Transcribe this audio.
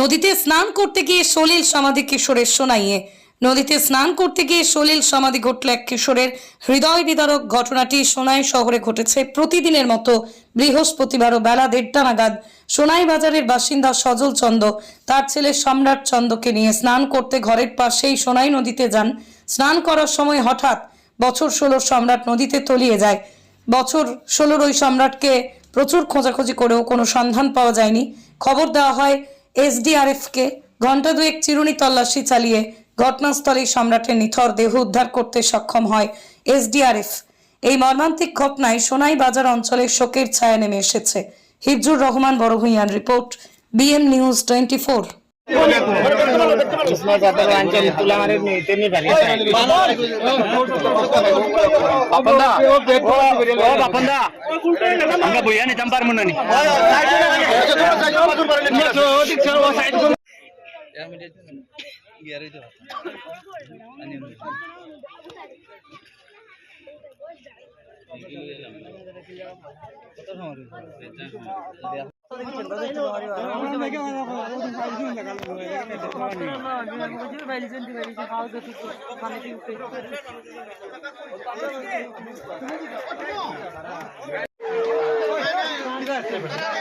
নদীতে স্নান করতে গিয়ে সলিল সমাধি কিশোরের সোনাইয়ে। নদীতে স্নান করতে গিয়ে সলিল সমাধি ঘটল এক কিশোরের। হৃদয় বিদারক ঘটনাটি সোনাই শহরে ঘটেছে প্রতিদিনের মতো বৃহস্পতিবারও বেলা দেড়টা নাগাদ। সোনাই বাজারের বাসিন্দা সজল চন্দ, তার ছেলে সম্রাট চন্দকে নিয়ে স্নান করতে ঘরের পাশেই সোনাই নদীতে যান। স্নান করার সময় হঠাৎ বছর ষোলোর সম্রাট নদীতে তলিয়ে যায়। বছর ষোলোর ওই সম্রাটকে প্রচুর খোঁজাখুঁজি করেও কোনো সন্ধান পাওয়া যায়নি। খবর দেওয়া হয়, এসডিআরএফকে ঘণ্টা দুয়েক চিরুনি তল্লাশি চালিয়ে ঘটনাস্থলেই সম্রাটের নিথর দেহ উদ্ধার করতে সক্ষম হয় এসডিআরএফ। এই মর্মান্তিক ঘটনায় সোনাই বাজার অঞ্চলে শোকের ছায়া নেমে এসেছে। Hizrur Rahman বড়ভূঁইয়ার report BM news twenty four उस्मा जाधव यांच्या ऋतूला मारे नेते मी भरले बापंदा ओ बापंदा. आमका भुयाने चंपार म्हणून आणि you.